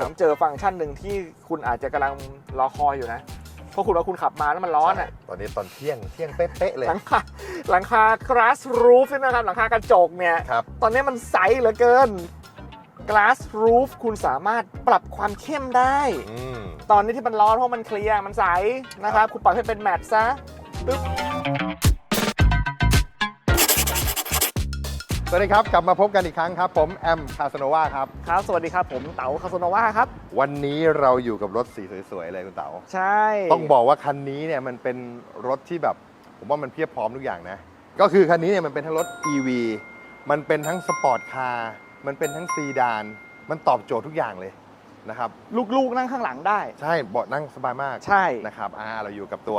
ผมเจอฟังก์ชันหนึ่งที่คุณอาจจะกำลังรอคอยอยู่นะ เพราะคุณว่าคุณขับมาแล้วมันร้อนอะ ตอนนี้ตอนเที่ยงเที่ยงเป๊ะๆเลยหลังคาหลังคา glass roof เนี่ยนะครับ หลังคากระจกเนี่ย ครับ ตอนนี้มันใสเหลือเกิน glass roof คุณสามารถปรับความเข้มได้ อืม ตอนนี้ที่มันร้อนเพราะมันเคลียร์มันใสนะครับ คุณปรับให้เป็นแมตต์ซะปึ๊บ สวัสดีครับ กลับมาพบกันอีกครั้งครับ ผมแอมคาสโนวาครับ ครับ สวัสดีครับ ผมเต๋าคาโซโนวาครับ วันนี้เราอยู่กับรถสีสวยๆเลยคุณเต๋าใช่ต้องบอกว่าคันนี้เนี่ยมันเป็นรถที่แบบ ผมว่ามันเพียบพร้อมทุกอย่างนะ ก็คือคันนี้เนี่ยมันเป็นทั้งรถ EV มันเป็นทั้งสปอร์ตคาร์มันเป็นทั้งซีดาน มันตอบโจทย์ทุกอย่างเลยนะครับ ลูกๆนั่งข้างหลังได้ ใช่เบาะนั่งสบายมากใช่ นะครับอ่าเราอยู่กับตัว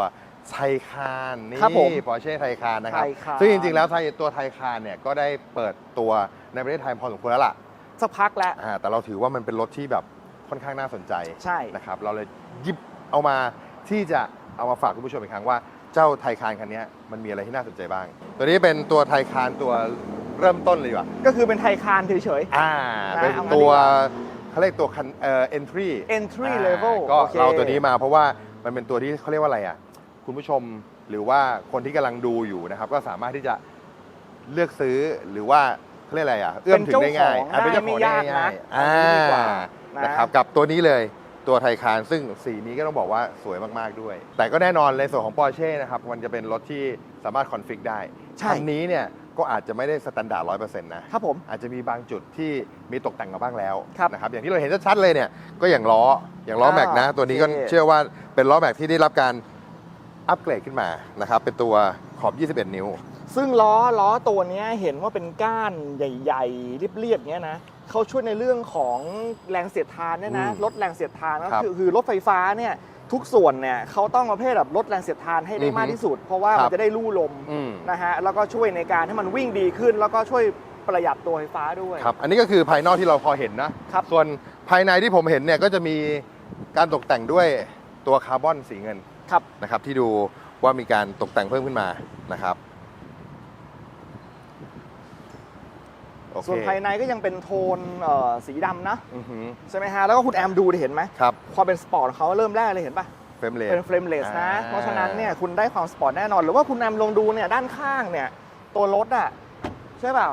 ไทคานนี่ครับผมปอร์เช่ไทคานนะครับ ไทคาน ซึ่งจริงๆแล้วไทตัวไทคานเนี่ยก็ได้เปิดตัวในประเทศไทยพอสมควรแล้วล่ะสักพักแล้ว อ่าแต่เราถือว่ามันเป็นรถที่แบบค่อนข้างน่าสนใจใช่ นะครับเราเลยหยิบเอามาที่จะเอามาฝากคุณผู้ชมอีกครั้งว่าเจ้าไทคานคันนี้มันมีอะไรที่น่าสนใจบ้าง ตัวนี้เป็นตัวไทคานตัวเริ่มต้นเลยดีกว่า ก็คือเป็นไทยคานเฉย อ่า นะเป็นเอางั้นตัวดีกว่าเขาเรียกตัวคันเอ่อ entry ๆ entry อ่า level ก็โอค เราตัวนี้มาเพราะว่ามันเป็นตัวที่เขาเรียกว่าอะไรอะ คุณผู้ชมหรือว่าคนที่กำลังดูอยู่นะครับ ก็สามารถที่จะเลือกซื้อหรือว่าเขาเรียกอะไรอะเอื้อมถึงได้ง่ายอะเป็เป็นนเจ้าเจ้าขขอองงได้ได้ง่ายไม่ยากนะอ่าเอางี้ดีกว่านะนะครับกับตัวนี้เลยตัวไทคานซึ่งสีนี้ก็ต้องบอกว่าสวยมากๆด้วย แต่ก็แน่นอนในส่วนของ Porsche นะครับมันจะเป็นรถที่สามารถคอนฟิกได้ใช่คันนี้เนี่ยก็อาจจะไม่ได้สแตนดาร์ดร้อยเปอร์เซ็นต์นะครับผมอาจจะมีบางจุดที่มีตกแต่งมาบ้างแล้วครับนะครับอย่างที่เราเห็นชัดๆเลยเนี่ยก็อย่างล้ออย่างล้ออ่าแม็กนะ ตัวนี้ก็โอเคเชื่อว่าเป็นล้อแม็กที่ได้รับการ อัปเกรดขึ้นมานะครับเป็นตัวขอบ 21 นิ้ว ซึ่งล้อล้อตัวเนี้ยเห็นว่าเป็นก้านใหญ่ๆเรียบๆเนี้ยนะเขาช่วยในเรื่องของแรงเสียดทานเนี่ยนะอืมลดแรงเสียดทานก็ครับคือคือรถไฟฟ้าเนี่ยทุกส่วนเนี่ยเขาต้องประเภทแบบลดแรงเสียดทานให้ได้อือฮึมากที่สุด เพราะว่าครัมันบจะได้ลู่ลมอืมนะฮะแล้วก็ช่วยในการให้มันวิ่งดีขึ้น แล้วก็ช่วยประหยัดตัวไฟฟ้าด้วย ครับอันนี้ก็คือภายนอกที่เราพอเห็นนะครับ ส่วนภายในที่ผมเห็นเนี่ยก็จะมีการตกแต่งด้วยตัวคาร์บอนสีเงินครับนะครับที่ดูว่ามีการตกแต่งเพิ่มขึ้นมานะครับโอเคส่วนภายในก็ยังเป็นโทนเอ่อสีดำนะ อือหือ ใช่ไหมฮะ แล้วก็คุณแอมดูดิเห็นไหมครับ ความเป็นสปอร์ตของเขาเริ่มแรกเลยเห็นปะเฟรมเลส เป็นเฟรมเลสนะ อ่า เพราะฉะนั้นเนี่ยคุณได้ความสปอร์ตแน่นอน หรือว่าคุณแอมลองดูเนี่ยด้านข้างเนี่ย ตัวรถอะใช่เปล่า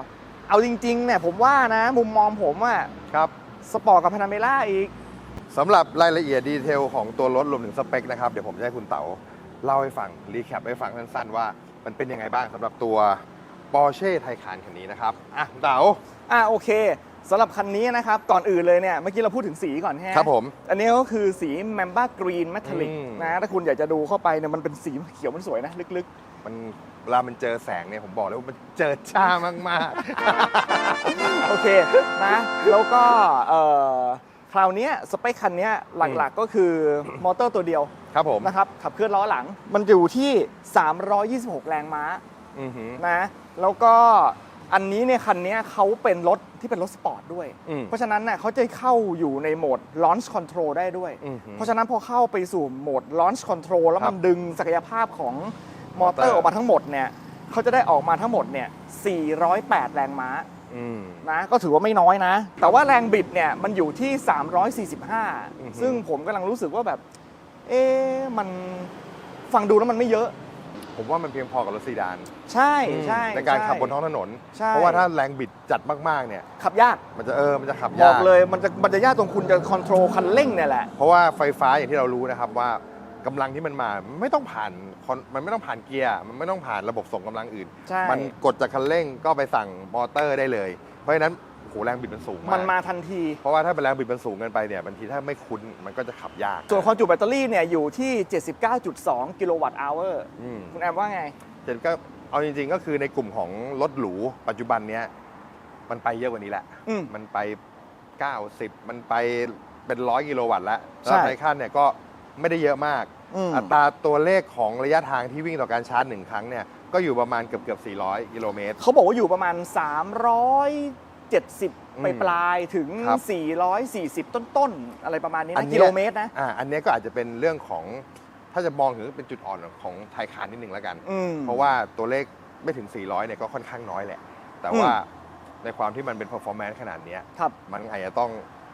เอาจริงๆเนี่ยผมว่านะ มุมมองผมอะครับ สปอร์ตกับพานาเมล่าอีก สำหรับรายละเอียดดีเทลของตัวรถรวมถึงสเปคนะครับเดี๋ยวผมจะให้คุณเต๋าเล่าให้ฟังรีแคปให้ฟังสั้นๆว่ามันเป็นยังไงบ้างสำหรับตัว Porsche Taycan คันนี้นะครับอะคุณเต๋า อะโอเคสำหรับคันนี้นะครับ ก่อนอื่นเลยเนี่ย เมื่อกี้เราพูดถึงสีก่อนแฮะครับผมอันนี้ก็คือสี Mamba Green Metallic อืม นะ ถ้าคุณอยากจะดูเข้าไปเนี่ยมันเป็นสีเขียวมันสวยนะ ลึกมันเวลามันเจอแสงเนี่ยผมบอกเลยว่ามันเจอจ้ามากๆ โอเคนะ แล้วก็เอ่อ คราวเนี้ยสเปคคันเนี้ยหลักๆก็คือมอเตอร์ตัวเดียวๆครับผมนะครับขับเคลื่อนล้อหลัง มันอยู่ที่ 326 แรงม้าอือหือนะแล้วก็อันนี้เนี่ยคันเนี้ยเขาเป็นรถที่เป็นรถสปอร์ตด้วยอืมเพราะฉะนั้นน่ะเขาจะเข้าอยู่ในโหมด launch control ได้ด้วยอือหือเพราะฉะนั้นพอเข้าไปสู่โหมด launch control แล้วครัมับนดึงศักยภาพของมอเตอมอเตอร์ร์ออกมาทั้งหมดเนี่ยเขาจะได้ออกมาทั้งหมดเนี่ย408 แรงม้าอืม นะก็ถือว่าไม่น้อยนะ แต่ว่าแรงบิดเนี่ยมันอยู่ที่อือฮึ345 ซึ่งผมกำลังรู้สึกว่าแบบ เอ๊ะมันฟังดูแล้วมันไม่เยอะ ผมว่ามันเพียงพอกับรถซีดาน ใช่ใช่ในการช่ขับบนท้องถนนใช่เพราะว่าถ้าแรงบิดจัดมากๆเนี่ย ขับยาก มันจะเออ มันจะขับบอยากกเลย มันจะมันจะยากตรงคุณจะคอนโทรลคันเร่งเนี่ยแหละ เพราะว่าไฟฟ้าอย่างที่เรารู้นะครับว่า กำลังที่มันมาไม่ต้องผ่านคอนมันไม่ต้องผ่านเกียร์มันไม่ต้องผ่านระบบส่งกำลังอื่น ใช่ มันกดจากคันเร่งก็ไปสั่งมอเตอร์ได้เลย เพราะฉะนั้นโหแรงบิดมันสูงมาก มันมาทันที เพราะว่าถ้าเป็นแรงบิดมันสูงเกินไปเนี่ยบางทีถ้าไม่คุ้นมันก็จะขับยากส่วนความจุแบตเตอรี่เนี่ยอยู่ที่ 79.2 กิโลวัตต์อเวอร์อืมคุณแอมว่าไงเจนก็เอาจริงๆ ก็คือในกลุ่มของรถหรูปัจจุบันเนี้ยมันไปเยอะกว่านี้แหละ อืม มันไป 90 มันไปเป็นร้อยกิโลวัตต์แล้วใช่ แล้วไทคันเนี่ยก็ ไม่ได้เยอะมาก อืม อัตราตัวเลขของระยะทางที่วิ่งต่อการชาร์จหนึ่งครั้งเนี่ยก็อยู่ประมาณเกือบเกือบ400กิโลเมตร เขาบอกว่าอยู่ประมาณ 370อืมไปปลายๆถึง ครับ 440 ต้นๆ อะไรประมาณนี้อันะนเนี้ยกิโลเมตรนะ อ่าอันเนี้ยก็อาจจะเป็นเรื่องของถ้าจะมองถึงเป็นจุดอ่อนของไทยคานนิดหนึ่งแล้วกัน อืม เพราะว่าตัวเลขไม่ถึง 400 เนี่ยก็ค่อนข้างน้อยแหละ แต่ว่าในความที่มันเป็น performance ขนาดเนี้ย ครับ มันอาจจะต้อง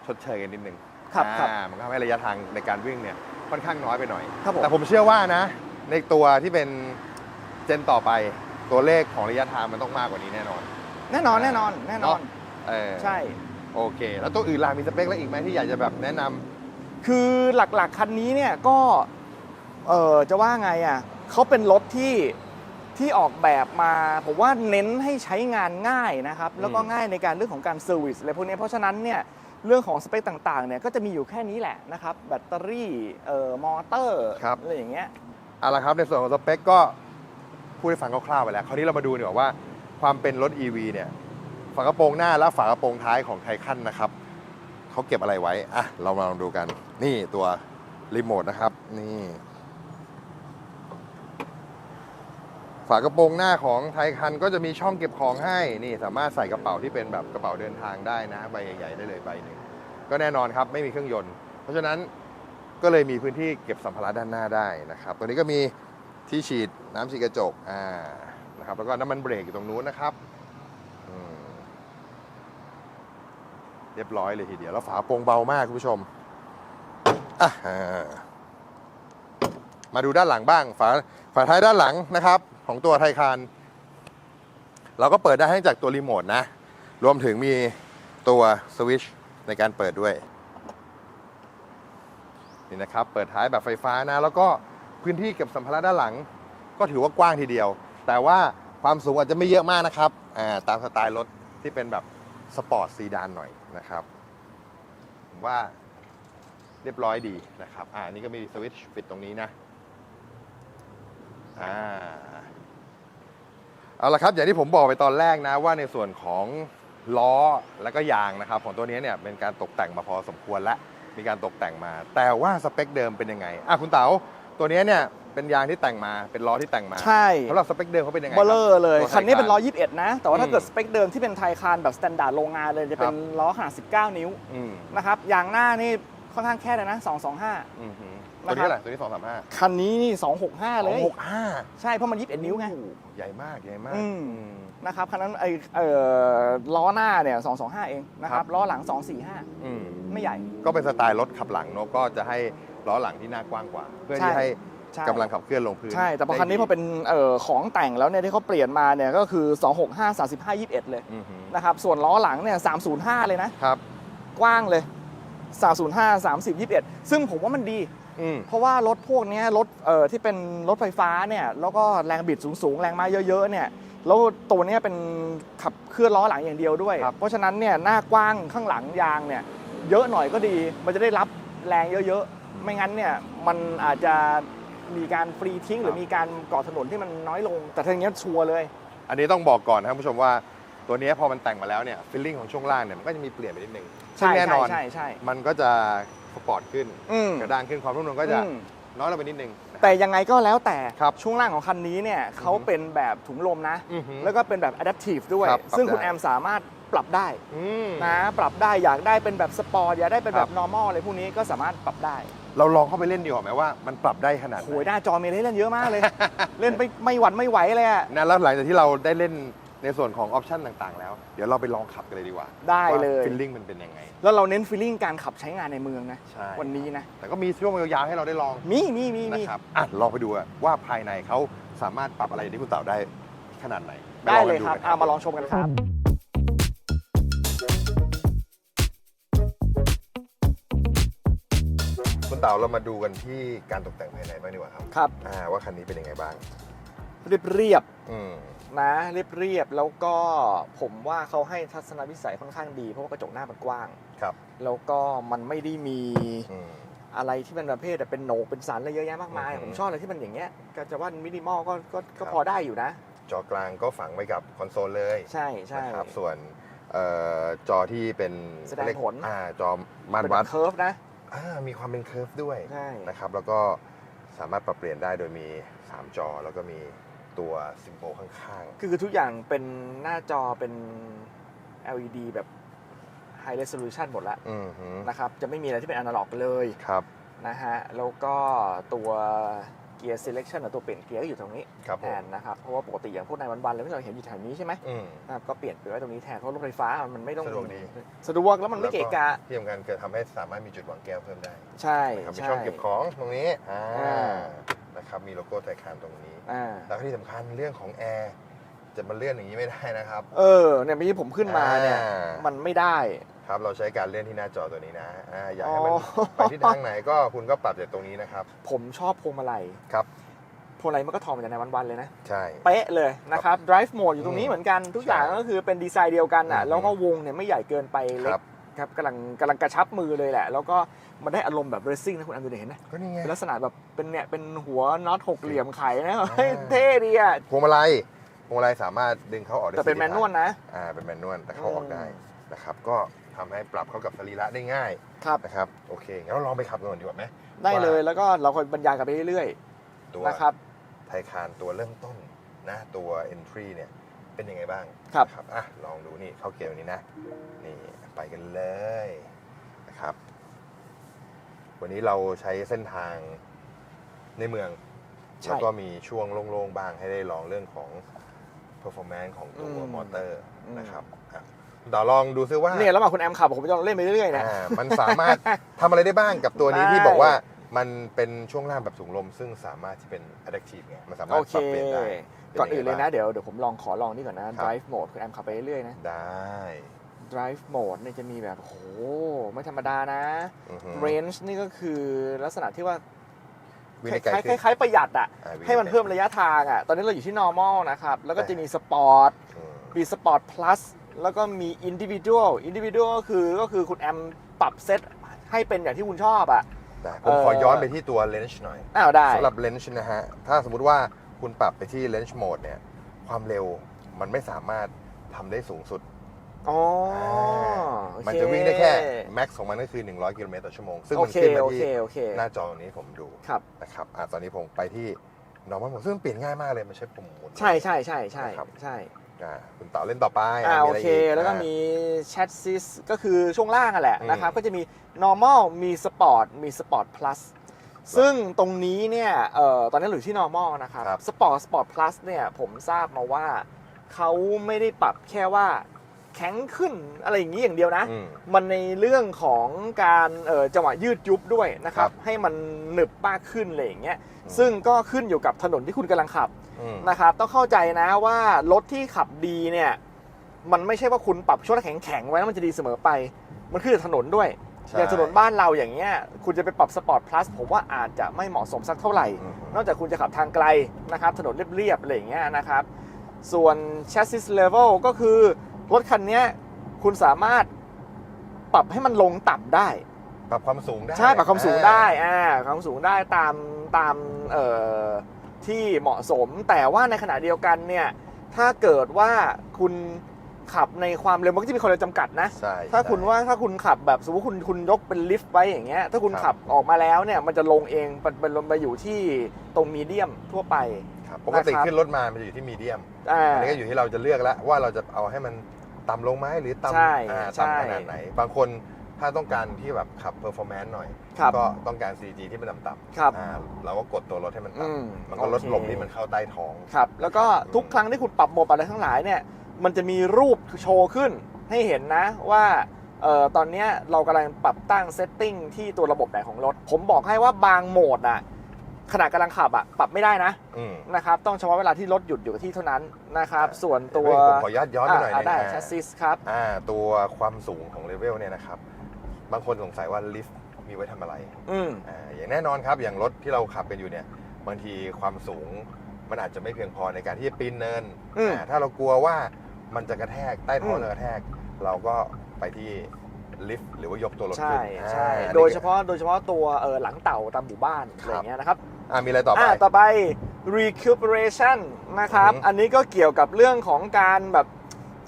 ชดเชยกันนิดนึงครับครับ อ่ามันก็ทำให้ระยะทางในการวิ่งเนี่ย ค่อนข้างน้อยไปหน่อย ครับผม แต่ผมเชื่อว่านะ ในตัวที่เป็นเจนต่อไปตัวเลขของระยะทางมันต้องมากกว่านี้แน่นอน แน่นอนแน่นอนแน่นอน เออใช่ โอเค แล้วตัวอื่นล่ะมีสเปคอะไรอีกไหมที่อยากจะแบบแนะนำ คือหลักๆ คันนี้เนี่ยก็เออจะว่าไงอะเขาเป็นรถที่ที่ออกแบบมา ผมว่าเน้นให้ใช้งานง่ายนะครับ แล้วก็อืม ง่ายในการเรื่องของการเซอร์วิสอะไรพวกนี้เพราะฉะนั้นเนี่ย เรื่องของสเปคต่างๆเนี่ยก็จะมีอยู่แค่นี้แหละนะครับ แบตเตอรี่เอ่อมอเตอร์อะไรอย่างเงี้ย เอาละครับในส่วนของสเปคก็พูดให้ฟังคร่าวๆไปแล้ว คราวนี้เรามาดูดีกว่าว่าความเป็นรถ EV เนี่ยฝากระโปรงหน้าและฝากระโปรงท้ายของไทคันนะครับเขาเก็บอะไรไว้อะเรามาลองดูกัน นี่ตัวรีโมทนะครับ นี่ ฝากระโปรงหน้าของไทยคันก็จะมีช่องเก็บของให้นี่สามารถใส่กระเป๋าที่เป็นแบบกระเป๋าเดินทางได้นะใบใหญ่ๆได้เลยใบหนึ่งก็แน่นอนครับไม่มีเครื่องยนต์ เพราะฉะนั้นก็เลยมีพื้นที่เก็บสัมภาระด้านหน้าได้นะครับตัวนี้ก็มีที่ฉีดน้ำฉีดกระจกอ่านะครับแล้วก็น้ำมันเบรกอยู่ตรงนู้นนะครับเรียบร้อยเลยทีเดียวแล้วฝาโปรงเบามากคุณผู้ชมอะอ่า มาดูด้านหลังบ้าง ฝาฝาท้ายด้านหลังนะครับ ของตัวไทยคานเราก็เปิดได้ทั้งจากตัวรีโมทนะ รวมถึงมีตัวสวิชในการเปิดด้วย นี่นะครับ เปิดท้ายแบบไฟฟ้านะ แล้วก็พื้นที่เก็บสัมภาระด้านหลัง ก็ถือว่ากว้างทีเดียว แต่ว่าความสูงอาจจะไม่เยอะมากนะครับอ่าตามสไตล์รถที่เป็นแบบสปอร์ตซีดานหน่อยนะครับผมว่าเรียบร้อยดีนะครับ อ่านี่ก็มีสวิตช์ปิดตรงนี้นะ อ่าเอาละครับอย่างที่ผมบอกไปตอนแรกนะว่าในส่วนของล้อและก็ยางนะครับ ของตัวนี้เนี่ยเป็นการตกแต่งมาพอสมควรแล้วมีการตกแต่งมา แต่ว่าสเปคเดิมเป็นยังไงอะคุณเต๋าตัวนี้เนี่ยเป็นยางที่แต่งมาเป็นล้อที่แต่งมาใช่สำหรับสเปคเดิมเขาเป็นยังไงเบลเลอร์เลยตัวไทคันนี้เป็นา121 นะ แต่ว่าถ้าอืมเกิดสเปคเดิมที่เป็นไทยคานแบบสแตนดาร์ดโรงงานเลยจะเป็นล้อขนาด 19 นิ้วอืมนะครับยางหน้านี่ค่อนข้างแค่เลยนะ 225อืมหือนะ ตัวครับนี้อะไรตัวนี้สองสามห้าคันนี้นี่265เลยหกห้าใช่เพราะมัน21นิ้วไง ใหญ่มากใหญ่มากอืม อืม นะครับคันนั้นไอเอ่อล้อหน้าเนี่ย225เองนะคครัรับ บล้อหลัง245อืมไม่ใหญ่ ก็เป็นสไตล์รถขับหลังเนอะก็จะให้ล้อหลังที่หน้ากว้างกว่า เพื่อใช่ที่ให้ใช่กำลังขับเคลื่อนลงพื้นใช่แต่พอคันนี้ได้พอเป็นเอ่อของแต่งแล้วเนี่ยที่เขาเปลี่ยนมาเนี่ยก็คือ 265 35 21 เลยอือหือนะครับส่วนล้อหลังเนี่ย305 เลยนะ ครับ กว้างเลย 305 30 21 ซึ่งผมว่ามันดี อืม เพราะว่ารถพวกเนี้ยรถเอ่อที่เป็นรถไฟฟ้าเนี่ยแล้วก็แรงบิดสูงๆ แรงม้าเยอะๆเนี่ยแล้วตัวเนี้ยเป็นขับเคลื่อนล้อหลังอย่างเดียวด้วย ครับ เพราะฉะนั้นเนี่ยหน้ากว้างข้างหลังยางเนี่ยเยอะหน่อยก็ดี มันจะได้รับแรงเยอะๆ ไม่งั้นเนี่ยมันอาจจะมีการฟรีทิ้ง หรือมีการก่อถนนที่มันน้อยลง แต่ทีนี้ยชัวร์เลย อันนี้ต้องบอกก่อนนะครับคุณผู้ชมว่าตัวนี้พอมันแต่งมาแล้วเนี่ยฟีลลิ่งของช่วงล่างเนี่ยมันก็จะมีเปลี่ยนไปนิดนึงซึ่งใช่แน่นอนใช่ใช่ มันก็จะ สปอร์ตขึ้นอืม กระด้างขึ้นความรุ่มนวลก็จะอืม น้อยลงไปนิดนึงนะครับ แต่ยังไงก็แล้วแต่ครับช่วงล่างของคันนี้เนี่ยเขาเป็นแบบถุงลมนะ อือหือแล้วก็เป็นแบบ adaptive ด้วย ครับปรับซึ่งคุณได้ แอมสามารถปรับได้อืม นะปรับได้อยากได้เป็นแบบสปอร์ตอยากได้เป็นแบครับบ normal อะไรพวกนี้ก็สามารถปรับได้เราลองเข้าไปเล่นดีกว่าไหมว่ามันปรับได้ขนาดไหโหยหนน้าจอมีอะไรให้เล่นเยอะมากเลย เล่นไปไม่หวั่นไม่ไหวเลยอะ นะแล้วหลังจากที่เราได้เล่น ในส่วนของออปชันต่างๆ แล้ว เดี๋ยวเราไปลองขับกันเลยดีกว่าได้เลยฟีลลิ่งมันเป็นยังไง แล้วเราเน้นฟีลลิ่งการขับใช้งานในเมืองนะ ใช่วันนี้นะ แต่ก็มีช่วงยาวๆให้เราได้ลองมีมีมีมีนะครับอะลองไปดูว่าภายในเขาสามารถปรับอะไรที่คุณเต่าได้ขนาดไหนปได้องเลกัยนครับกันเอามาลองชมกันครับ คุณเต่าเรามาดูกันที่การตกแต่งภายในบ้างดีกว่าครับครับ อ่าว่าคันนี้เป็นยังไงบ้าง เรียบเรียบอืมๆ นะเรียบเรียบๆแล้วก็ผมว่าเขาให้ทัศนวิสัยค่อนข้างดี เพราะว่ากระจกหน้ามันกว้างครับ แล้วก็มันไม่ได้มีอืมอะไรที่เป็นประเภทแบบเป็นโหนกเป็นสันอะไรเยอะแยะมากมายอือหือผมชอบอะไรที่มันอย่างเงี้ยก็จะว่ามินิมอลก็ก็ก็ครับพอได้อยู่นะ จอกลางก็ฝังไว้กับคอนโซลเลย ใช่ใช่นะครับส่วนเอ่อจอที่เป็นแสดงผลอ่าจอมาตเป็นรวัดเคิร์ฟนะอ่ามีความเป็นเคิร์ฟด้วยใช่นะครับ แล้วก็สามารถปรับเปลี่ยนได้โดยมี 3 จอแล้วก็มี ตัวซิมโบลข้างคือคือทุกอย่างเป็นหน้าจอเป็น LED แบบ High Resolution หมดแล้วๆ อือหือนะครับ จะไม่มีอะไรที่เป็นอนาล็อกเลยครับนะฮะ แล้วก็ตัวเกี Gear Selection หรือตัวเปลี่ยนเกียร์ก็อยู่ตรงนี้ครับแทผมนนะครับ เพราะว่าปกติอย่างพวกในวันๆเลยที่เราเห็นอยู่แถวนี้ใช่ไหมอืม นะครับก็เปลี่ยนไปไว้ตรงนี้แทน เพราะรถไฟฟ้ามันไม่ต้องสะดวกดี สะดวกแล้วมันไม่เกะกะ ที่สำคัญเกิดทำให้สามารถมีจุดวางแก้วเพิ่มได้ใช่นะครับมีใช่ช่องเก็บของตรงนี้อ่าอ่า นะครับมีโลโก้ไทยคานตรงนี้ อ่า แล้วก็ที่สำคัญเรื่องของแอร์จะมาเลื่อนอย่างนี้ไม่ได้นะครับ เออเนี่ยเมื่อกี้ผมขึ้นมาเนี่ย อ่ามันไม่ได้ ครับเราใช้การเลื่อนที่หน้าจอตัวนี้นะอ่าอยากให้มันอ๋อ ไปทิศทางไหนก็คุณก็ปรับจากตรงนี้นะครับ ผมชอบพวงมาลัยครับ พวงมาลัยมันก็ทอมาจากในวันๆเลยนะ ใช่ เป๊ะเลยนะครับ drive mode อยู่ตรงนี้อืมเหมือนกันทุกอย่างใช่ก็คือเป็นดีไซน์เดียวกันอะ อืมแล้วก็วงเนี่ยไม่ใหญ่เกินไปเล็คกรับ ครับกำลังกำลังกระชับมือเลยแหละ แล้วก็มันได้อารมณ์แบบ racing นะคุณอันดูดิเห็นไหมก็นี่ไงเป็นลักษณะแบบเป็นเนี่ยเป็นหัวน็อตหกเหลี่ยมไขนะอ่าเฮ้ยเท่ดีอะพวงมาลัยพวงมาลัยสามารถดึงเข้าออกได้แต่เป็นสี่แมนนวลทางนะอ่าเป็นแมนนวลแต่เข้าออกอืมได้นะครับก็ทำให้ปรับเข้ากับสรีระได้ง่ายครับนะครับโอเคงั้นเราลองไปขับกันก่อนดีกว่าไหมได้เลยว่าแล้วก็เราคอยบรรยายกันไปเรื่อยตัวๆนะครับไทยคานตัวเริ่มต้นนะตัว entry เนี่ย เป็นยังไงบ้างครับครับ อะลองดูนี่เข้าเกียร์นี้นะ นี่ไปกันเลยนะครับ วันนี้เราใช้เส้นทางในเมือง ใช่แล้วก็มีช่วงโล่งๆบ้างให้ได้ลองเรื่องของ performance ของตัวอืมมอเตอร์อืม นะครับอะต่อลองดูซิว่าเนี่ยแล้วมาคุณแอมขับผมจะลองเล่นไปเรื่อยๆนะ อ่ามันสามารถทำอะไรได้บ้างกับตัวนี้ได้ที่บอกว่ามันเป็นช่วงล่างแบบสูงลม ซึ่งสามารถที่เป็น adaptive ไงมันสามารโอถเค ปรับเปลี่ยนได้ป็ ก่อนอื่นเลยนะงไงบ้างเดี๋ยวเดี๋ยวผมลองขอลองนี่ก่อนนะครับ drive mode คุณแอมขับไปเรื่อยๆนะ ได้ drive mode เนี่ยจะมีแบบโหไม่ธรรมดานะอือฮึ range นี่ก็คือลักษณะที่ว่าวิ่งคได้ไกลล้ายขึ้นๆคล้ายๆประหยัดอะอ่าวิ่งให้มันได้ไกลเพิ่มระยะทางอะ ตอนนี้เราอยู่ที่ normal นะครับ แล้วก็แต่จะมี sport อืมมี sport plus แล้วก็มี individual individual ก็คือก็คือคุณแอมปรับเซตให้เป็นอย่างที่คุณชอบอะได้ผมขอเอ่อย้อนไปที่ตัว Lens หน่อยอ้าวได้สำหรับ Lens นะฮะ ถ้าสมมุติว่า คุณปรับไปที่ Lens Mode เนี่ย ความเร็วมันไม่สามารถทำได้สูงสุด อ๋ออ่าโอเคมันจะวิ่งได้แค่แม็กซ์ของมันก็คือ 100 กิโลเมตรต่อชั่วโมง ซึ่งโอมันเคขึ้นมาโอเคที่โอเคหน้าจอตรงนี้ผมดูครับ นะครับอะตอนนี้ผมไปที่ normal mode ซึ่งมันเปลี่ยนง่ายมากเลยมันใช้ปุ่มหมุน ใช่ใช่ใช่ใช่นะครับ ใช่อ่าคุณต่อเล่นต่อไปอ่าะโอมีะไรเค กแล้วก็อ่ามี chassis ก็คือช่วงล่างอะแหละอืม นะครับ ก็จะมี normal มี sport มี sport plus ซึ่งตรงนี้เนี่ยเอ่อตอนนี้เราอยู่ที่ normal นะครับครับ sport sport plus เนี่ยผมทราบมาว่าเขาไม่ได้ปรับแค่ว่าแข็งขึ้นอะไรอย่างนี้อย่างเดียวนะอืมมันในเรื่องของการเอ่อจังหวะยืดยุบด้วยนะครับครับ ให้มันหนึบมากขึ้นอะไรอย่างเงี้ยอืมซึ่งก็ขึ้นอยู่กับถนนที่คุณกำลังขับอืมนะครับ ต้องเข้าใจนะว่ารถที่ขับดีเนี่ย มันไม่ใช่ว่าคุณปรับช่วงแข็งแข็งๆไว้แล้วมันจะดีเสมอไป มันขึ้นกับถนนด้วยใช่ อย่างถนนบ้านเราอย่างเงี้ยคุณจะไปปรับสปอร์ตพลัสผมว่าอาจจะไม่เหมาะสมสักเท่าไหร่อืมนอกจากคุณจะขับทางไกลนะครับถนนเรียบๆอะไรอย่างเงี้ยนะครับส่วน chassis level ก็คือรถคันเนี้ยคุณสามารถปรับให้มันลงต่ำได้ ปรับความสูงได้ใช่ปรับความสูงอ่ได้อ่าความสูงได้ตามตามเอ่อที่เหมาะสม แต่ว่าในขณะเดียวกันเนี่ยถ้าเกิดว่าคุณ ขับในความเร็วมันก็จะมีความเร็วจำกัดนะ ใช่ถ้าคุณใช่ว่าถ้าคุณขับแบบสมมติคุณคุณยกเป็นลิฟต์ไว้อย่างเงี้ยถ้าคุณครับขับออกมาแล้วเนี่ยมันจะลงเองมันมันลงไปอยู่ที่ตรงมีเดียมทั่วไป ครับปกตินะครับขึ้นรถมามันจะอยู่ที่มีเดียมอ่า อันนี้ก็อยู่ที่เราจะเลือกแล้วว่าเราจะเอาให้มันต่ำลงไหมหรือใช่ต่ำอ่าใช่ ต่ำขนาดไหน บางคนถ้าต้องการที่แบบขับเพอร์ฟอร์แมนซ์หน่อย ครับก็ต้องการ CG ที่มันต่ำครับ ๆอ่าเราก็กดตัวรถให้มันอืมต่ำมันก็ลดโอเค ลมที่มันเข้าใต้ท้อง ครับแล้วก็ครับทุกครั้งที่คุณปรับโหมดอะไรทั้งหลายเนี่ย มันจะมีรูปโชว์ขึ้นให้เห็นนะว่าเอ่อตอนเนี้ยเรากำลังปรับตั้งเซตติ้งที่ตัวระบบไหนของรถ ผมบอกให้ว่าบางโหมดอะขณะกำลังขับอะปรับไม่ได้นะอืมนะครับ ต้องเฉพาะเวลาที่รถหยุดอยู่กับที่เท่านั้นนะครับ ส่วนตัวเฮ้ยผมขออนุญาตย้อนไปหน่อยอ่านึงได้อ่าแชสซิสครับอ่าตัวความสูงของเลเวลเนี่ยนะครับ บางคนสงสัยว่าลิฟต์มีไว้ทำอะไรอืมอ่าอย่างแน่นอนครับ อย่างรถที่เราขับกันอยู่เนี่ย บางทีความสูงมันอาจจะไม่เพียงพอในการที่จะปีนเนินอืมอ่าถ้าเรากลัวว่า มันจะกระแทกใต้ท้องอืม จะกระแทก เราก็ไปที่ลิฟต์หรือว่ายกตัวรถใช่ขึ้นใช่อ่อันนี้ โดยเฉพาะโดยเฉพาะตัวเออหลังเต่าตามหมู่บ้านอะไรอย่างเงี้ยนะครับอ่ามีอะไรต่อไป อ่าต่อไป recuperation นะครับ อือฮึอันนี้ก็เกี่ยวกับเรื่องของการแบบ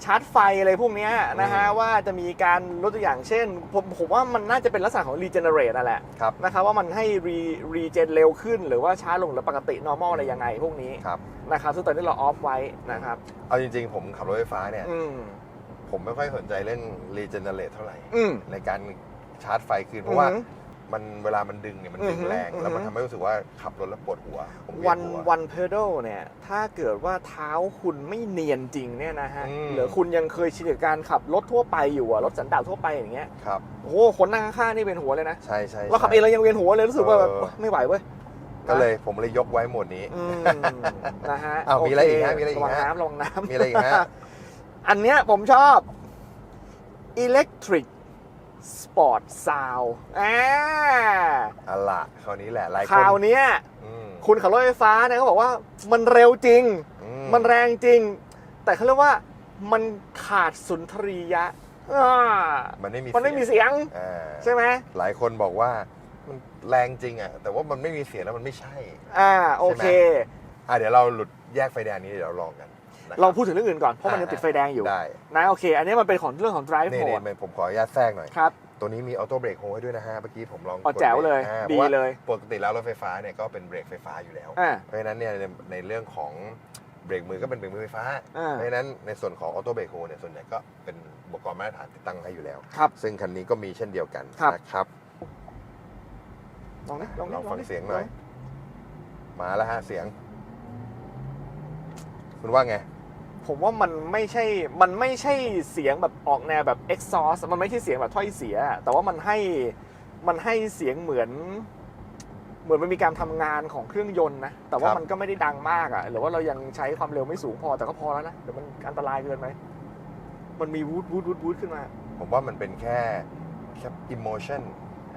ชาร์จไฟอะไรพวกเนี้ยนะฮะอืมว่าจะมีการลดตัวอย่างเช่น ผมผมว่ามันน่าจะเป็นลักษณะของ regenerate นั่นแหละครับนะครับว่ามันให้ re regen เร็วขึ้น หรือว่าช้าลงหรือปกติ normal อะไรยังไงพวกนี้ครับนะครับซึ่งตอนนี้เราออฟไว้นะครับ เอาจริงๆ ผมขับรถไฟฟ้าเนี่ยอืมผมไม่ค่อยสนใจเรื่อง regenerate เท่าไหร่อืมในการชาร์จไฟคืนเพราะว่าอือฮึ มันเวลามันดึงเนี่ยมันดึงอือฮึแรงอือฮึแล้วมันทำให้รู้สึกว่าขับรถแล้วปวดหัวผมเวียวันหัววันเพดลเนี่ย ถ้าเกิดว่าเท้าคุณไม่เนียนจริงเนี่ยนะฮะอืม หรือคุณยังเคยชินกับการขับรถทั่วไปอยู่อะรถสันดาปทั่วไปอย่างเงี้ยครับ โอ้โหคนนั่งข้างๆนี่เป็นหัวเลยนะ ใช่ใช่เราขับใช่เองเรายังเวียนหัวเลยรู้สึกว่าแบบเออโอ๊ยไม่ไหวเว้ยก็เลยผมเลยยกไว้โหมดนี้ อืมนะฮะอ้าวมีอะไรอีกฮะโเคมีอะไรอีกระวังฮะ น้ำระวังน้ำ มีอะไรอีกฮะ อันเนี้ยผมชอบ Electric Sport Sound อ่าอะละคราวนี้แหละหลายคนคราวเนี้ยอืมคุณขับรถไฟฟ้าเนี่ยเขาบอกว่ามันเร็วจริง อืมันแรงจริง แต่เขาเรียกว่ามันขาดสุนทรียะอ่ามันไม่มีมันไม่มีเสียงอ่าใช่ไหมหลายคนบอกว่ามันแรงจริงอะ แต่ว่ามันไม่มีเสียงแล้วมันไม่ใช่ อ่าโอเค อะเดี๋ยวเราหลุดแยกไฟแดงนี้เดี๋ยวเราลองกัน นะครับเราพูดถึงเรื่องอื่นก่อนเพราะมันยังติดไฟแดงอยู่ได้นะโอเค อันนี้มันเป็นของเรื่องของ drive นี่ mode นี่ผมขออนุญาตแทรกหน่อย ครับ ตัวนี้มีออโต้เบรกโฮให้ด้วยนะฮะเมื่อกี้ผมลองอ๋อกแจ๋วเลยอ่าดีพราะว่าเลย ปกติแล้วรถไฟฟ้าเนี่ยก็เป็นเบรกไฟฟ้าอยู่แล้ว อ่า เพราะฉะนั้นเนี่ยในในเรื่องของเบรกมือก็เป็นเบรกมือไฟฟ้า อ่า เพราะฉะนั้นในส่วนของออโต้เบรกโฮเนี่ยส่วนใหญ่ก็เป็นอุปกรณ์มาตรฐานที่ตั้งให้อยู่แล้ว ครับ ซึ่งคันนี้ก็มีเช่นเดียวกันครับ นะครับ ลองนี่ลองนี่ลองฟังนี่เสียงหน่อย มาแล้วฮะเสียง คุณว่าไง ผมว่ามันไม่ใช่ มันไม่ใช่เสียงแบบออกแนวแบบ exhaust มันไม่ใช่เสียงแบบถ้อยเสีย แต่ว่ามันให้ มันให้เสียงเหมือน เหมือนมันมีการทำงานของเครื่องยนต์นะ แต่ว่าครับมันก็ไม่ได้ดังมากอะ่ะ หรือว่าเรายังใช้ความเร็วไม่สูงพอ แต่ก็พอแล้วนะ เดี๋ยวมันอันตรายเกินไหม มันมีวูดวูดวูดวูดขึ้นมา ผมว่ามันเป็นแค่แค่อิโมชัน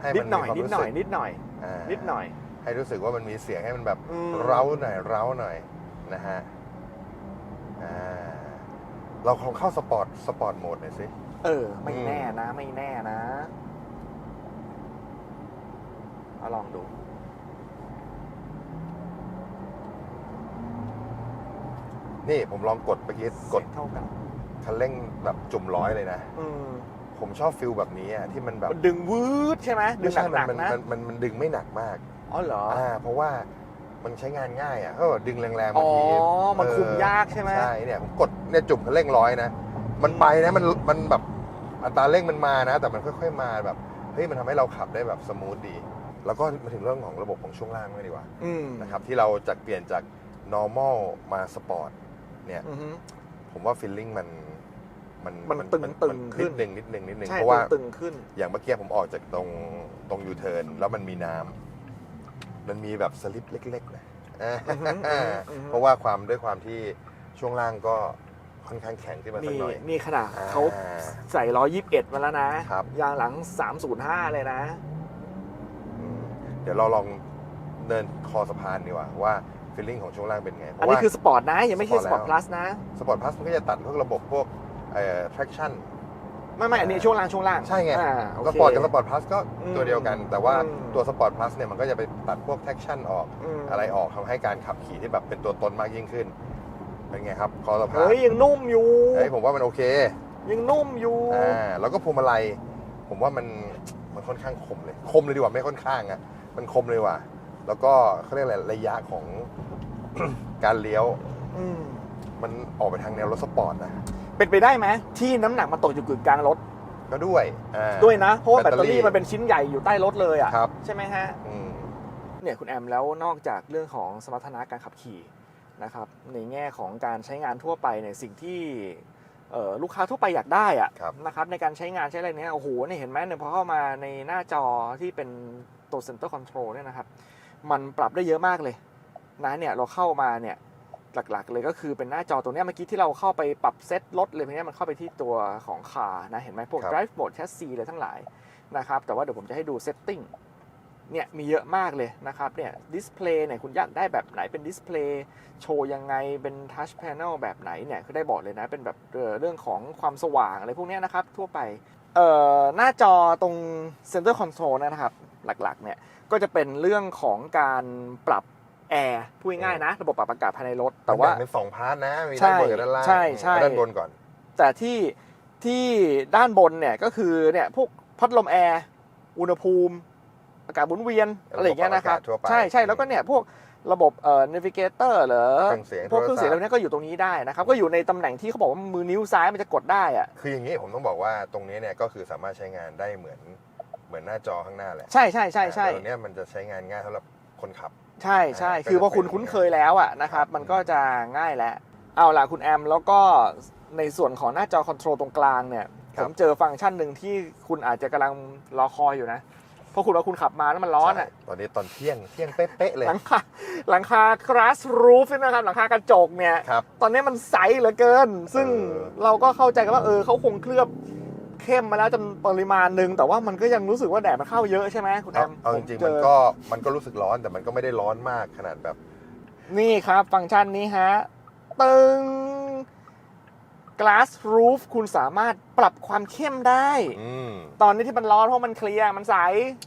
ให้นิมัดนหน่มีอยความนิดรู้หน่สึอยกนิดหน่อยอ่านิดหน่อย ให้รู้สึกว่ามันมีเสียงให้มันแบบอืมเร้าหน่อย เร้าหน่อยนะฮะ อ่าเราลองเข้าสปอร์ตสปอร์ตโหมดหน่อยสิ เออ ไม่อืมแน่นะ ไม่แน่นะเอาลองดู นี่ผมลองกดเมื่อกี้กดเสียงเท่ากันคันเร่งแบบจุ่มร้อยเลยนะ อืมผมชอบฟิลแบบนี้อะที่มันแบบมันดึงวืดใช่ไหมดึไม่งใช่หมันันกมันๆนะมันมันมันดึงไม่หนักมาก อ๋อเหรอ อ่า เพราะว่า มันใช้งานง่ายอะก็ดึงแรงๆอ๋บางอทีมันคุมเออยากใช่ไหม ใช่เนี่ยผมกดเนี่ยจุ่มคันเร่งร้อยนะ มันไปนะมันมันแบบอัตราเร่งมันมานะ แต่มันค่อยๆมาแบบเฮ้ยมันทำให้เราขับได้แบบสมูทดี แล้วก็มาถึงเรื่องของระบบของช่วงล่างด้วยดีกว่าอืมนะครับที่เราจะเปลี่ยนจาก normal มา sport เนี่ย อือฮึ ผมว่า feeling มันมันมันตึงมันตึงขึ้นินดนึงนิดนึงนิดนึงใช่เพราะว่าตึงๆขึ้น อย่างเมื่อกี้ผมออกจากตรงตรงยูเทิร์นแล้วมันมีน้ำ มันมีแบบสลิปเล็กๆนะอ่าอือฮึอือฮึอือฮึเพราะว่าความด้วยความที่ช่วงล่างก็ค่อนข้างแข็งขึ้นมาสักนี่หน่อยนี่ขนาดอ่าเขาใส่ร้อยยี่สิบเอ็ดมาแล้วนะครับยางหลังสามศูนย์ห้าเลยนะอืมเดี๋ยวเราลองเดินคอสะพานดีกว่าว่าฟีลลิ่งของช่วงล่างเป็นไงเพอันราะนี้ว่าคือสปอร์ตนะ ยังไม่ใช่สสปปออร์ร์ตตแล้วพลัสนะ สปอร์ตพลัสมันก็จะตัดพวกระบบพวกเอ่อ traction ไม่ไม่อันนี้ช่วงล่างช่วงล่างใช่ไงอ่าโอสเคปอร์ตกับสปอร์ตพลัสก็อืมตัวเดียวกัน แต่ว่าอืม ตัวสปอร์ตพลัสเนี่ยมันก็จะไปตัดพวก traction ออก มอะไรออกทำให้การขับขี่ที่แบบเป็นตัวตนมากยิ่งขึ้น เป็นไงครับคอสะพานเฮ้ยยังนุ่มอยู่ เฮ้ยผมว่ามันโอเคยังนุ่มอยู่ อ่าแล้วก็พวงมาลัย ผมว่ามันมันค่อนข้างคมเลย คมเลยดีกว่าไม่ค่อนข้างอะมันคมเลยว่ะ แล้วก็เขาเรียกอะไรระยะของ การเลี้ยว อืมมันออกไปทางแนวรถสปอร์ตนะ เป็นไปได้ไหมที่น้ำหนักมาตกอยู่กึ่งกลางรถก็ด้วยอ่า ด้วยนะ เพราะว่าแบแบตตเตเตออรี่ รี่มันเป็นชิ้นใหญ่อยู่ใต้รถเลยอะครับใช่ไหมฮะ อืม เนี่ยคุณแอมแล้วนอกจากเรื่องของสมรรถนะการขับขี่นะครับในแง่ของการใช้งานทั่วไปเนี่ยสิ่งที่เอ่อลูกค้าทั่วไปอยากได้อะครับ นะครับในการใช้งานใช้อะไรเนี่ยโอ้โหเนี่ยเห็นไหมเนี่ยพอเข้ามาในหน้าจอที่เป็นตัว center control เนี่ยนะครับ มันปรับได้เยอะมากเลยนะเนี่ยเราเข้ามาเนี่ย หลักๆ เลยก็คือเป็นหน้าจอตรงเนี้ยเมื่อกี้ที่เราเข้าไปปรับเซตรถเลยพวกเนี้ยมันเข้าไปที่ตัวของคานะเห็นไหมพวกครับ drive mode chassis อะไรทั้งหลายนะครับแต่ว่าเดี๋ยวผมจะให้ดู setting เนี่ยมีเยอะมากเลยนะครับเนี่ยดิสเพลย์เนี่ยคุณอยากได้แบบไหนเป็นดิสเพลย์โชว์ยังไงเป็นทัช p พ n e l แบบไหนเนี่ยก็ได้บอกเลยนะ เป็นแบบเอ่อเรื่องของความสว่างอะไรพวกเนี้ยนะครับ ทั่วไปเอ่อหน้าจอตรง Center Console นะครับ หลักๆเนี่ยก็จะเป็นเรื่องของการปรับ แอร์พูดง่ายๆนะ ระบบปรับอากาศภายในรถ แต่ว่า มันบ่งเป็นสองพาร์ทนะ มีใช่ด้านบนกับด้านล่างใช่ใช่ เอาด้านบนก่อน แต่ที่ที่ด้านบนเนี่ยก็คือเนี่ยพวกพัดลมแอร์ อุณหภูมิ อากาศหมุนเวียน อะไรอย่างเงี้ยนะครับ ระบบปรับอากาศทั่วไป ใช่ใช่แล้วก็เนี่ยพวกระบบเอ่อ navigator เหรอเครื่องเสียงพวกเครื่องเสียงโทเหรศัพท์ล่านี้ก็อยู่ตรงนี้ได้นะครับ ก็อยู่ในตำแหน่งที่เขาบอกว่ามือนิ้วซ้ายมันจะกดได้อะคืออย่างนี้ผมต้องบอกว่าตรงนี้เนี่ยก็คือสามารถใช้งานได้เหมือนเหมือนหน้าจอข้างหน้าแหละใช่ใช่ใช่ใช่ แต่ตัวเนี้ยมันจะใช้งานง่ายสำหรับคนขับ ใช่ใช่อ่าคือพอคุณเป็นคุ้นเคยแล้วอะนะครับ มันก็จะง่ายแล้ว เอาล่ะคุณแอม แล้วก็ในส่วนของหน้าจอคอนโทรลตรงกลางเนี่ยคผรับมเจอฟังก์ชันหนึ่งที่คุณอาจจะกำลังรอคอยอยู่นะเพราะคุณว่าคุณขับมาแล้วมันร้อนอะใช่ตอนนี้ตอนเที่ยงเที่ยงเป๊ะๆเลย หลังคาหลังคา glass roof นี่นะครับ หลังคากระจกเนี่ยครับตอนนี้มันใสเหลือเกิน ซึ่งเออเราก็เข้าใจกันว่าเออเขาคงเคลือบ เข้มมาแล้วจนปริมาณหนึ่งแต่ว่ามันก็ยังรู้สึกว่าแดดมันเข้าเยอะใช่ไหมคุณแอเอามเอาผจริงเจๆมันอก็มันก็รู้สึกร้อนแต่มันก็ไม่ได้ร้อนมากขนาดแบบ นี่ครับฟังก์ชันนี้ฮะตึง glass roof คุณสามารถปรับความเข้มได้อืมตอนนี้ที่มันร้อนเพราะมันเคลียร์มันใส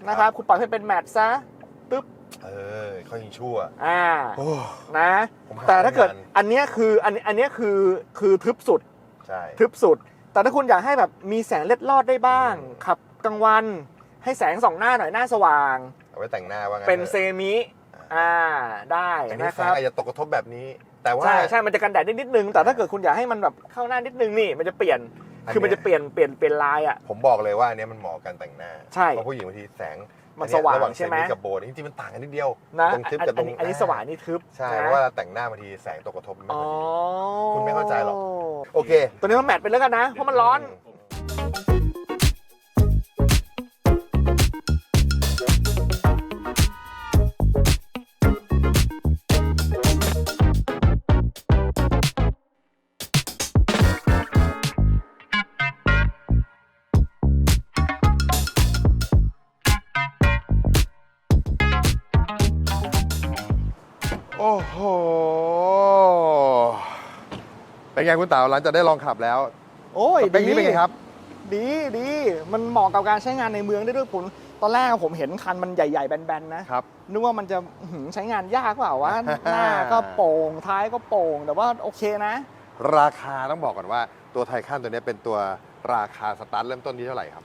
นะครับ คุณปรับให้เป็นแมตต์ซะตึ๊บเออเขายิงชั่ว อ่าโอ้นะผมหาแต่ถ้าเกิดไม่ทันอันเนี้ยคืออันอันเนี้ยคือคือทึบสุด ใช่ ทึบสุด แต่ถ้าคุณอยากให้แบบมีแสงเล็ดลอดได้บ้างอืมขับกลางวันให้แสงส่องหน้าหน่อยหน้าสว่าง เอาไว้แต่งหน้าว่างั้นเป็นถอะเซมิอ่าได้อันนี้นะแสคงรับ อาจจะตกกระทบแบบนี้ แต่ว่า ใช่ใช่ มันจะกันแดดได้นิดนึง แต่ถ้าเกิดคุณอยากให้มันแบบเข้าหน้านิดนึงนี่ มันจะเปลี่ยน อันเนี้ย คือมันจะเปลี่ยนเปลี่ยนเปลี่ยนลายอะ ผมบอกเลยว่าอันเนี้ยมันเหมาะกับการแต่งหน้าใช่ เพราะผู้หญิงบางทีแสง มันอัเยสว่างระหว่างใช่ไหมเซมิกับโบนจริงๆมันต่างกันนิดเดียวนะตรงทึบอันกับตอัรนงนี้อันนี้สว่างนี่ทึบใช่นะเพราะว่าแต่งหน้าบางทีแสงตกกระทบมันไม่อ๋อพอดีคุณไม่เข้าใจหรอกโอเค ตัวนี้มันแมทไปแล้วกันนะเพราะมันร้อน ไงคุณเต๋าหลังจากได้ลองขับแล้วโอ้ยสเปคนี้เป็นไงครับ ดีดีมันเหมาะกับการใช้งานในเมืองได้ด้วยผมตอนแรกผมเห็นคันมันใหญ่ ๆ แบนๆนะครับ นึกว่ามันจะอื้อหือใช้งานยากเปล่าวะหน้าก็โป่งท้ายก็โป่ง แต่ว่าโอเคนะ ราคาต้องบอกก่อนว่า ตัวไทคันตัวเนี้ยเป็นตัวราคาสตาร์ทเริ่มต้นที่เท่าไหร่ครับ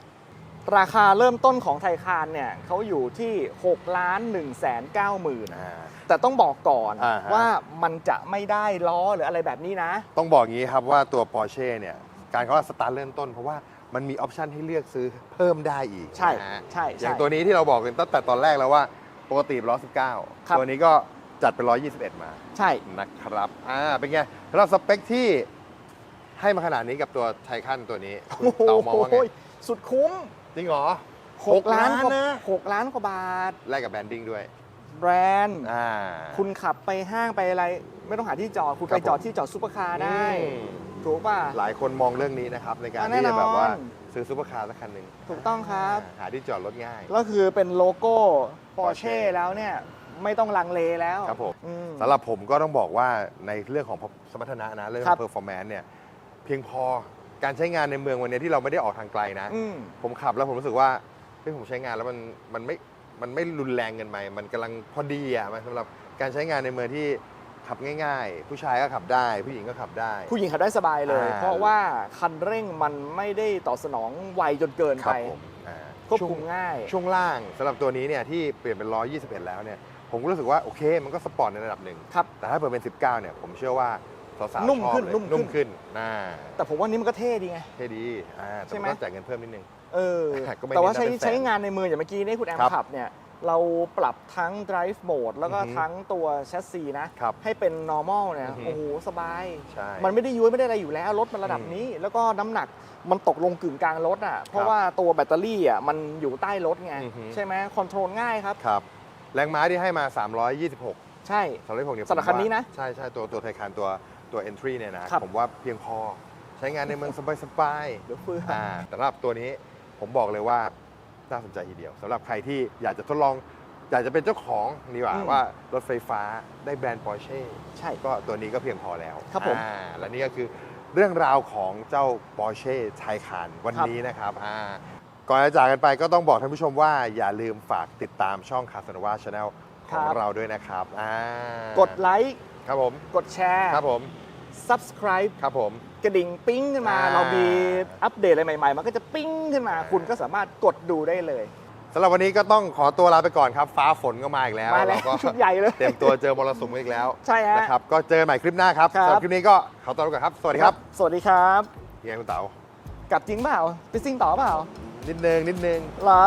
ราคาเริ่มต้นของไทยคานเนี่ยเขาอยู่ที่6ล้าน1แสน9หมื่นอ่า แต่ต้องบอกก่อนอ่าฮะ ว่ามันจะไม่ได้ล้อหรืออะไรแบบนี้นะ ต้องบอกงี้ครับว่าตัว Porsche เนี่ย การเขาว่าสตาร์ทเริ่มต้นเพราะว่ามันมีออปชันให้เลือกซื้อเพิ่มได้อีกใช่นะฮะใช่อใช่ ย่างตัวนี้ที่เราบอกกันตั้งแต่ตอนแรกแล้วว่าปกติ119ครับ ตัวนี้ก็จัดเป็น121มา ใช่ นะครับอ่าเป็นไงสำหรับสเปคที่ให้มาขนาดนี้กับตัวไทคันตัวนี้คุณเต๋ามองว่าไง โอ้ยสุดคุ้มจริงเหรอ6ล้านกว่านะ6ล้านกว่าบาท แลกกับแบรนดิ้งด้วย แบรนด์ อ่า คุณขับไปห้างไปอะไร ไม่ต้องหาที่จอดคุณครับไปจอดผม ที่จอดซุปเปอร์คาร์ได้ อืมถูกป่ะ หลายคนมองเรื่องนี้นะครับ ในการอ่าแน่ที่จะแบบว่านอนซื้อซุปเปอร์คาร์สักคันหนึ่งถูกต้องครับอ่าหาที่จอดรถง่าย ก็คือเป็นโลโก้ Porsche Porsche แล้วเนี่ย ไม่ต้องลังเลแล้วครับผม อืมสำหรับผมก็ต้องบอกว่าในเรื่องของสมรรถนะนะ เรื่องคขรัอบง performance เนี่ย เพียงพอการใช้งานในเมืองวันนี้ที่เราไม่ได้ออกทางไกลนะ อืม ผมขับแล้วผมรู้สึกว่าเฮ้ยผมใช้งานแล้วมันมันไม่ มันไม่รุนแรงเกินไปมันกำลังพอดีอะมันสำหรับการใช้งานในเมืองที่ขับง่าย ๆ ผู้ชายก็ขับได้ ผู้หญิงก็ขับได้ ผู้หญิงขับได้สบายเลย อ่า เพราะว่าคันเร่งมันไม่ได้ตอบสนองไวจนเกินครัไปผมอ่าควบช่วคุง มง่าย ช่วงล่างสำหรับตัวนี้เนี่ยที่เปลี่ยนเป็น121 แล้วเนี่ยผมก็รู้สึกว่า โอเค มันก็สปอร์ตในระดับหนึ่ง ครับ แต่ถ้าเปิดเป็น 19 เนี่ย ผมเชื่อว่าสาวๆนุ่มชอบขึ้นเลยนุ่มขึ้น นุ่มขึ้นน่าแต่ผมว่านี้มันก็เท่ดีไง เท่ดีอ่าแต่ใช่ไหมมันต้องจ่ายเงินเพิ่มนิดนึง เออ ก็ไม่แต่ว่าเน้นใช้นะเป็นแสน ใช้งานในเมืองอย่างเมื่อกี้นี่คุณแอมครับขับเนี่ยเราปรับทั้ง drive mode แล้วก็อือฮึทั้งตัวแชสซีนะครับให้เป็น normal เนี่ยอือฮึ โอ้โหสบาย ใช่ มันไม่ได้ย้วยไม่ได้อะไรอยู่แล้ว รถมันระดับอืมนี้ แล้วก็น้ำหนักมันตกลงกึ่งกลางรถอะเพคราะรับว่าตัวแบตเตอรี่อะมันอยู่ใต้รถไงอือฮึ ใช่ไหมคอนโทรลง่ายครับ ครับ แรงม้าที่ให้มา 326 ใช่326เนี่ยสำหรับคันนี้นะผมว่าใช่ใช่ตัวตัวไทยคานตัวตัว entry เนี่ยนะครับ ผมว่าเพียงพอ ใช้งานในเมืองสบายๆเดี๋ยวเฟืออ่าแต่สำหรับตัวนี้ ผมบอกเลยว่าน่าสนใจทีเดียวสำหรับใครที่อยากจะทดลอง อยากจะเป็นเจ้าของดีกว่าอืมว่ารถไฟฟ้าได้แบรนด์ Porsche ใช่ก็ตัวนี้ก็เพียงพอแล้วครับผมอ่าและนี่ก็คือเรื่องราวของเจ้า Porsche Taycan วันครับ นี้นะครับอ่าก่อนจะจากกันไปก็ต้องบอกท่านผู้ชมว่าอย่าลืมฝากติดตามช่อง c a s a n o v a Channel ของเราด้วยนะครับอ่ากดไลค์ ครับผม กดแชร์ ครับผม subscribe ครับผม กระดิ่งปิ้งขึ้นมา อ่า เรามีอัปเดตอะไรใหม่ ๆ มันก็จะปิ้งขึ้นมาอ่าคุณก็สามารถกดดูได้เลย สำหรับวันนี้ก็ต้องขอตัวลาไปก่อนครับ ฟ้าฝนก็มาอีกแล้วมาแล้วเราก็ชุดใหญ่เลย เตรียมตัวเจอมรสุมอีกแล้วใช่ฮะนะครับก็เจอกันใหม่คลิปหน้าครับครับ สำหรับคลิปนี้ก็ขอตัวลาไปก่อนครับ สวัสดีครับสวัสดีครับยังไงคุณเต๋ากลับจริงเปล่าไปซิ่งต่อเปล่านิดนึงนิดนึง เหรอ